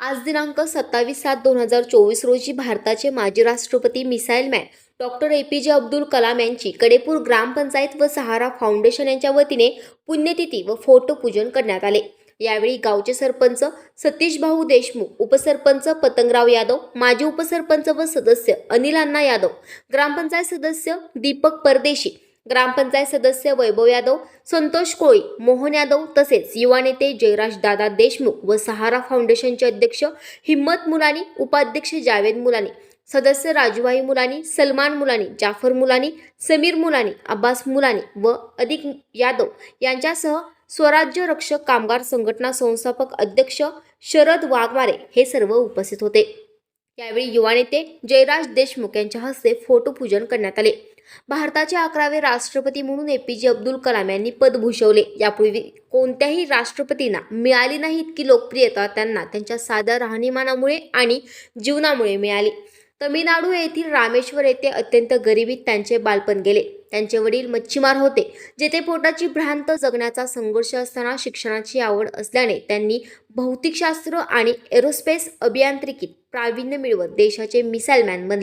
आज दिनांक सत्तावीस सात दोन हजार चोवीस रोजी भारताचे माजी राष्ट्रपती missile man doctor A P J Abdul Kalam यांची कडेपूर ग्रामपंचायत व सहारा फाउंडेशन यांच्या वतीने पुण्यतिथी व फोटो पूजन करण्यात आले. यावेळी गावचे सरपंच सतीश भाऊ देशमुख उपसरपंच पतंगराव यादव माजी उपसरपंच व सदस्य अनिल अण्णा यादव ग्रामपंचायत सदस्य दीपक परदेशी ग्रामपंचायत सदस्य वैभव यादव संतोष कोळी मोहन यादव तसेच युवा नेते जयराज दादा देशमुख व सहारा फाउंडेशनचे अध्यक्ष हिम्मत मुलानी उपाध्यक्ष जावेद मुलानी सदस्य राजूभाई मुलानी सलमान मुलानी जाफर मुलानी समीर मुलानी अब्बास मुलानी व अधिक यादव यांच्यासह स्वराज्य रक्षक कामगार संघटना संस्थापक अध्यक्ष शरद वाघमारे हे सर्व उपस्थित होते. यावेळी युवा नेते जयराज देशमुख यांच्या हस्ते फोटोपूजन करण्यात आले. भारताचे अकरावे राष्ट्रपती म्हणून ए पी जे अब्दुल कलाम यांनी पद भूषवले. यापूर्वी कोणत्याही राष्ट्रपतींना मिळाली नाही इतकी लोकप्रियता त्यांना त्यांच्या साध्या राहणीमानामुळे आणि जीवनामुळे मिळाली. तमिळनाडू येथील रामेश्वर येथे अत्यंत गरिबीत त्यांचे बालपण गेले. त्यांचे वडील मच्छीमार होते. जेथे पोटाची भ्रांत जगण्याचा संघर्ष असताना शिक्षणाची आवड असल्याने त्यांनी भौतिकशास्त्र आणि एरोस्पेस अभियांत्रिकीत प्रावीण्य मिळवत देशाचे मिसाईल मॅन बनले.